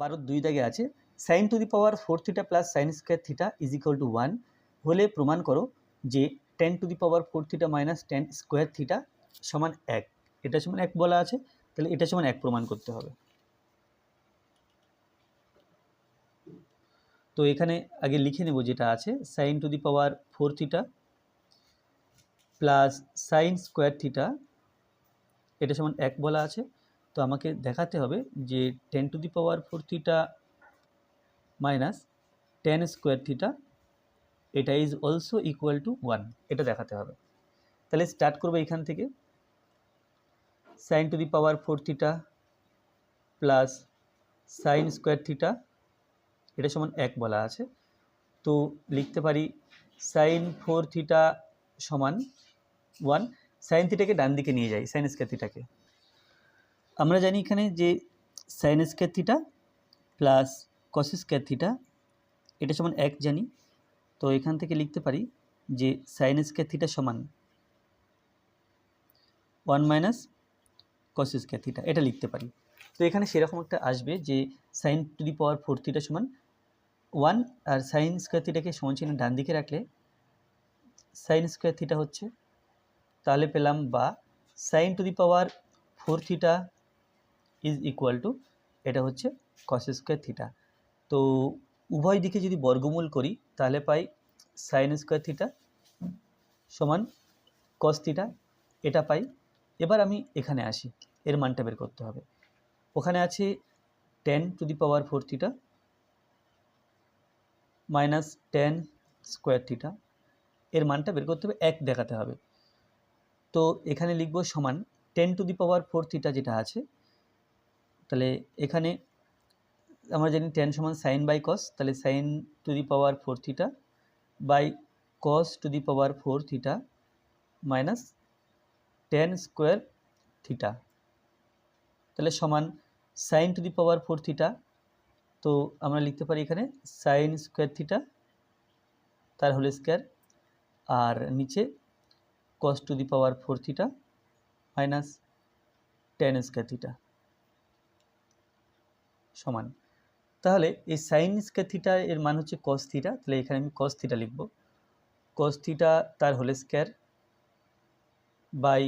বারো দুই দাগে আছে। Sine to the power four theta plus sine square theta is equal to one হলে প্রমাণ করো যে tan to the power four theta minus tan square theta সমান এক। এটা সমান এক বলা আছে, তাহলে এটা সমান এক প্রমাণ করতে হবে। তো এখানে আগে লিখে নেব যেটা আছে sine to the power four theta plus sine square theta এটা সমান এক বলা আছে। তো আমাকে দেখাতে হবে যে tan to the power four theta minus tan square theta, এটা is also equal to one এটা দেখাতে হবে। তাহলে স্টার্ট করব এখান থেকে। Sine to the power four theta plus sine square theta এটা সমান এক বলা আছে। তো লিখতে পারি সাইন ফোর থিটা সমান ওয়ান সাইন থিটাকে ডান দিকে নিয়ে যাই সাইন স্কোয়ার থিটাকে আমরা জানি এখানে যে sine square theta plus cos square theta এটা সমান এক জানি। তো এখান থেকে লিখতে পারি যে সাইন স্কোয়ার থিটা সমান one minus cos square theta এটা লিখতে পারি। তো এখানে সেরকম একটা আসবে যে sine to the power four theta সমান ওয়ান আর সাইন স্কোয়ার থিটাকে সমান চিহ্ন ডান দিকে রাখলে সাইন স্কোয়ার থিটা হচ্ছে, তাহলে পেলাম বা sine to the power four theta is equal to এটা হচ্ছে কস স্কোয়ার থিটা তো উভয় দিকে যদি বর্গমূল করি, তাহলে পাই সাইন স্কোয়ার থিটা সমান কস থিটা এটা পাই। এবার আমি এখানে আসি, এর মানটা বের করতে হবে। ওখানে আছে tan to the power four theta minus tan square theta এর মানটা বের করতে হবে এক দেখাতে হবে। তো এখানে লিখব সমান tan to the power four theta যেটা আছে তাহলে এখানে আমরা জানি টেন সমান সাইন বাই কস তাহলে sine to the power four theta by cos to the power four theta minus tan square theta তাহলে সমান sine to the power four theta তো আমরা লিখতে পারি এখানে সাইন স্কোয়ার থিটা তার হোল স্কোয়ার আর নিচে cos to the power four theta minus tan square theta সমান। তাহলে এই সাইন স্কোয়ার থিটা এর মান হচ্ছে কস থিটা তাহলে এখানে আমি কস থিটা লিখব। কস থিটা তার whole square by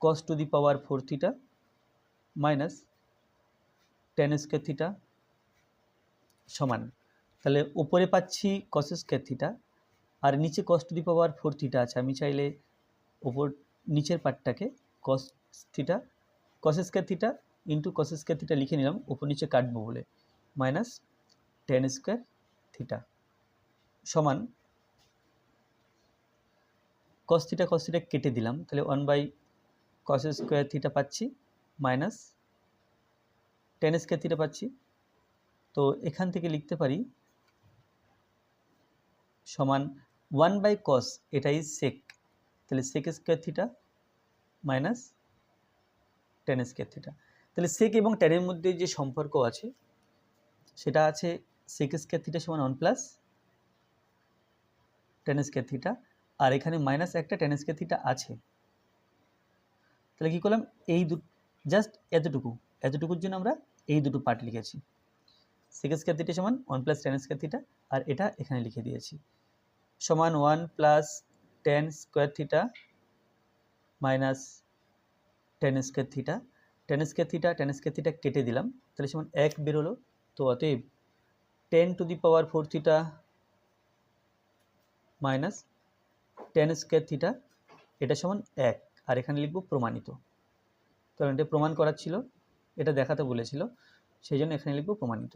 cos to the power four theta minus tan square theta সমান। তাহলে উপরে পাচ্ছি কস স্কোয়ার থিটা আর নিচে cos to the power four theta আছে। আমি চাইলে ওপর নিচের পার্টটাকে cos theta cos square theta into cos square theta লিখে নিলাম ওপর নিচে কাটবো বলে। মাইনাস টেন স্কোয়ার থিটা সমান কস থিটা কস থিটা কেটে দিলাম। তাহলে one by cos square theta পাচ্ছি মাইনাস টেন স্কোয়ার থিটা পাচ্ছি। তো এখান থেকে লিখতে পারি সমান ওয়ান বাই কস এটা ইজ সেক তাহলে sec square theta minus tan square theta তাহলে সেক এবং টেনের মধ্যে যে সম্পর্ক আছে, সেটা আছে সেক স্কোয়ার থিটা সমান one plus tan square theta আর এখানে মাইনাস একটা টেন স্কোয়ার থিটা আছে। তাহলে কী করলাম? এই দু জাস্ট এতটুকু, এতটুকুর জন্য আমরা এই দুটো পার্ট লিখেছি। সেক স্কোয়ার থিটা সমান one plus ten square theta আর এটা এখানে লিখে দিয়েছি। সমান one plus ten square theta minus ten square theta ten square theta ten square theta কেটে দিলাম। তাহলে সমান এক বেরোলো। তো অতএব ten to the power four theta minus ten square theta এটা সমান এক। আর এখানে লিখব প্রমাণিত। কারণ এটা প্রমাণ করার ছিল, এটা দেখাতে বলেছিল, সেই জন্য এখানে লিখব প্রমাণিত।